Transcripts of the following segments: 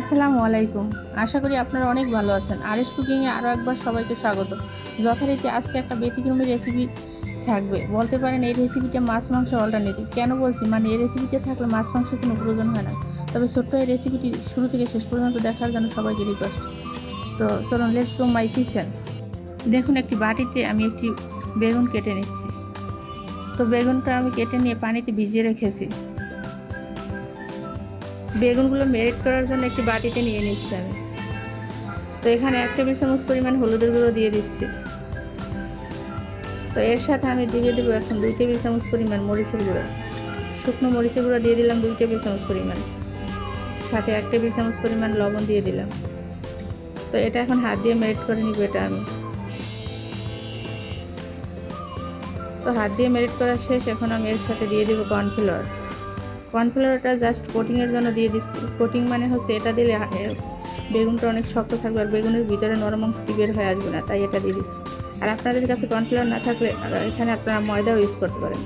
আসসালামু আলাইকুম। আশা করি আপনারা অনেক ভালো আছেন। আর এস কুকিংয়ে আরও একবার সবাইকে স্বাগত। যথারীতি আজকে একটা ব্যতিক্রমী রেসিপি থাকবে। বলতে পারেন এই রেসিপিটা মাছ মাংস অল্টারনেটিভ কেন বলছি? মানে এই রেসিপিতে থাকলে মাছ মাংস কোনো প্রয়োজন হয় না। তবে ছোট্ট এই রেসিপিটি শুরু থেকে শেষ পর্যন্ত দেখার জন্য সবাইকে রিকোয়েস্ট তো চলুন লেটস গো মাই কিচেন দেখুন, একটি বাটিতে আমি একটি বেগুন কেটে নিচ্ছি। তো বেগুনটা আমি কেটে নিয়ে পানিতে ভিজিয়ে রেখেছি। বেগুনগুলো মেরিট করার জন্য একটি বাটিতে নিয়ে নিচ্ছি আমি। তো এখানে এক টেবিল চামচ পরিমাণ হলুদের গুঁড়ো দিয়ে দিচ্ছি। তো এর সাথে আমি দিয়ে দেবো এখন দুই টেবিল চামচ পরিমাণ মরিচের গুঁড়ো। শুকনো মরিচের গুঁড়ো দিয়ে দিলাম দুই টেবিল চামচ পরিমাণ। সাথে এক টেবিল চামচ পরিমাণ লবণ দিয়ে দিলাম। তো এটা এখন হাত দিয়ে মেরিট করে নিব এটা আমি। তো হাত দিয়ে মেরিট করা শেষ, এখন আমি এর সাথে দিয়ে দেবো কর্নফ্লাওয়ার। কর্নফ্লাওয়ারটা জাস্ট কোটিংয়ের জন্য দিয়ে দিচ্ছি। কোটিং মানে হচ্ছে এটা দিলে বেগুনটা অনেক শক্ত থাকবে আর বেগুনের ভিতরে নরম অংশটি বের হয়ে আসবে না, তাই এটা দিয়ে দিচ্ছি। আর আপনাদের কাছে কর্নফ্লাওয়ার না থাকলে এখানে আপনারা ময়দাও ইউজ করতে পারেন।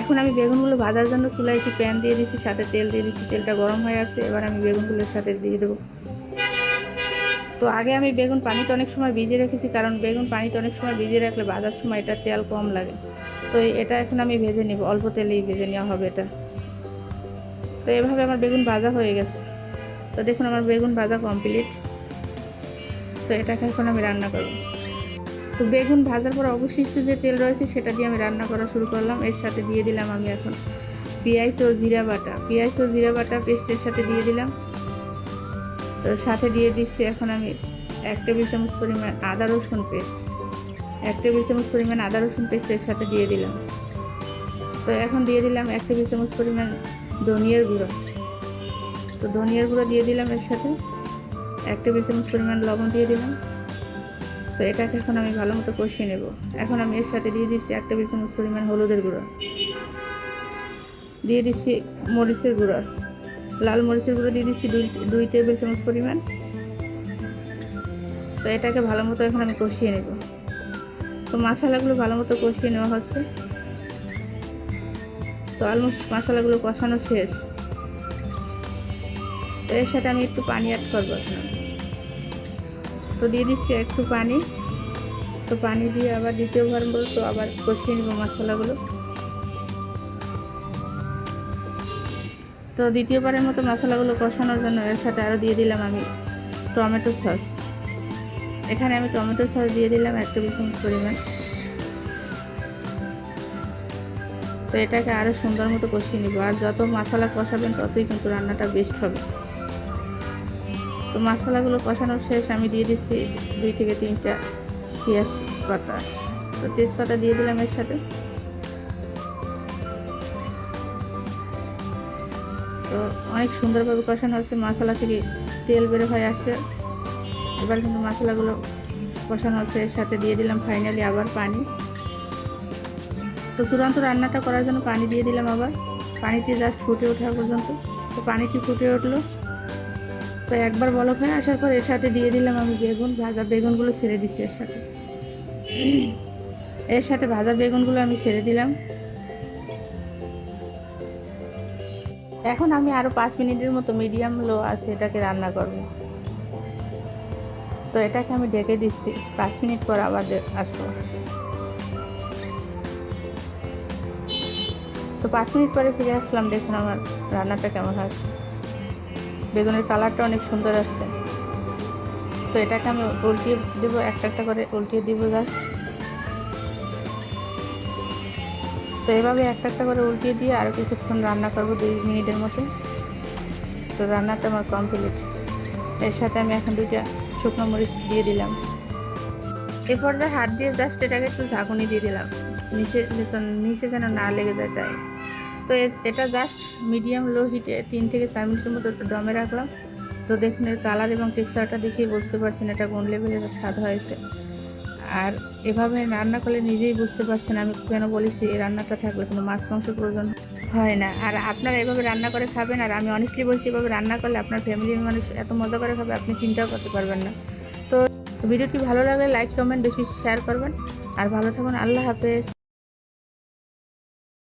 এখন আমি বেগুনগুলো ভাজার জন্য চুলায় একটি প্যান দিয়ে দিচ্ছি, সাথে তেল দিয়ে দিচ্ছি। তেলটা গরম হয়ে আসছে, এবার আমি বেগুনগুলোর সাথে দিয়ে দেবো। তো আগে আমি বেগুন পানিতে অনেক সময় ভিজিয়ে রেখেছি, কারণ বেগুন পানিতে অনেক সময় ভিজিয়ে রাখলে ভাজার সময় এটা তেল কম লাগে। তো এটা এখন আমি ভেজে নিব। অল্প তেলেই ভেজে নেওয়া হবে এটা। তো এভাবে আমার বেগুন ভাজা হয়ে গেছে। তো দেখুন আমার বেগুন ভাজা কমপ্লিট। তো এটাকে এখন আমি রান্না করব। তো বেগুন ভাজার পর অবশিষ্ট যে তেল রয়েছে সেটা দিয়ে আমি রান্না করা শুরু করলাম। এর সাথে দিয়ে দিলাম আমি এখন পেঁয়াজ ও জিরা বাটা। পেঁয়াজ ও জিরা বাটা পেস্টের সাথে দিয়ে দিলাম। তো সাথে দিয়ে দিচ্ছি এখন আমি এক টেবিল চামচ পরিমাণ আদা রসুন পেস্ট। এক টেবিল চামচ পরিমাণ আদা রসুন পেস্টের সাথে দিয়ে দিলাম। তো এখন দিয়ে দিলাম এক টেবিল চামচ পরিমাণ ধনিয়ার গুঁড়ো। তো ধনিয়ার গুঁড়ো দিয়ে দিলাম এর সাথে। এক টেবিল চামচ পরিমাণ লবণ দিয়ে দিলাম। তো এটাকে এখন আমি ভালো মতো কষিয়ে নেব। এখন আমি এর সাথে দিয়ে দিচ্ছি এক টেবিল চামচ পরিমাণ হলুদের গুঁড়ো। দিয়ে দিচ্ছি মরিচের গুঁড়ো। লাল মরিচের গুঁড়ো দিয়ে দিচ্ছি দুই দুই টেবিল চামচ পরিমাণ। তো এটাকে ভালো মতো এখন আমি কষিয়ে নেব। তো মশলাগুলো ভালো মতো কষিয়ে নেওয়া হচ্ছে। তো অলমোস্ট মশলাগুলো কষানো শেষ। তো এর সাথে আমি একটু পানি অ্যাড করব তো দিয়ে দিচ্ছি একটু পানি। তো পানি দিয়ে আবার দ্বিতীয়বার তো আবার কষিয়ে নেব মশলাগুলো তো দ্বিতীয়বারের মতো মশলাগুলো কষানোর জন্য এর সাথে আরও দিয়ে দিলাম আমি টমেটো সস। এখানে আমি টমেটো সস দিয়ে দিলাম এক টেবিল চামচ পরিমাণ। তো এটাকে আরও সুন্দর মতো কষিয়ে নিব। আর যত মশলা কষাবেন ততই কিন্তু রান্নাটা বেস্ট হবে। তো মশলাগুলো কষানোর শেষ, আমি দিয়ে দিচ্ছি দুই থেকে তিনটা পেঁয়াজ পাতা তো তেজপাতা দিয়ে দিলাম এর সাথে। তো অনেক সুন্দরভাবে কষানো হচ্ছে, মশলা থেকে তেল বের হয়ে আসছে। এবার কিন্তু মশলাগুলো কষানো এর সাথে দিয়ে দিলাম ফাইনালি আবার পানি। তো চূড়ান্ত রান্নাটা করার জন্য পানি দিয়ে দিলাম আবার। পানিটি জাস্ট ফুটে ওঠা পর্যন্ত। তো পানিটি ফুটে উঠল। তো একবার বলক হয়ে আসার পর এর সাথে দিয়ে দিলাম আমি বেগুন, ভাজা বেগুনগুলো ছেড়ে দিচ্ছি এর সাথে। এর সাথে ভাজা বেগুনগুলো আমি ছেড়ে দিলাম। এখন আমি আরও পাঁচ মিনিটের মতো মিডিয়াম লো আছে এটাকে রান্না করব। তো এটাকে আমি ঢেকে দিচ্ছি। পাঁচ মিনিট পর আবার আসব। তো পাঁচ মিনিট পরে ফিরে আসলাম, দেখুন আমার রান্নাটা কেমন হচ্ছে বেগুনের কালারটা অনেক সুন্দর আসছে। তো এটাকে আমি উল্টিয়ে দেবো, একটা একটা করে উল্টিয়ে দিব গাছ তো এভাবে একটা একটা করে উল্টিয়ে দিয়ে আরও কিছুক্ষণ রান্না করব দুই মিনিটের মতো। তো রান্নাটা আমার কমপ্লিট এর সাথে আমি এখন দুইটা শুকনো মরিচ দিয়ে দিলাম। এ পর্যায়ে হাত দিয়ে জাস্ট এটাকে একটু ঝাঁকুনি দিয়ে দিলাম। নিচে নিচে যেন না লেগে যায় তাই। তো এটা জাস্ট মিডিয়াম লো হিটে তিন থেকে চার মিনিটের মতো একটু দমে রাখলাম। তো দেখুন এর কালার এবং টেক্সচারটা দেখেই বুঝতে পারছেন এটা কোন লেভেলের স্বাদ হয়েছে। আর এভাবে রান্না করলে নিজেই বুঝতে পারছেন আমি কেন বলেছি, এই রান্নাটা থাকলে কোনো মাছ মাংস প্রয়োজন হয় না। আর আপনারা এভাবে রান্না করে খাবেন আর আমি অনেস্টলি বলছি, এভাবে রান্না করলে আপনার ফ্যামিলির মানুষ এত মজা করে খাবে, আপনি চিন্তাও করতে পারবেন না। তো ভিডিওটি ভালো লাগলে লাইক কমেন্ট বেশি শেয়ার করবেন। আর ভালো থাকুন, আল্লাহ হাফেজ।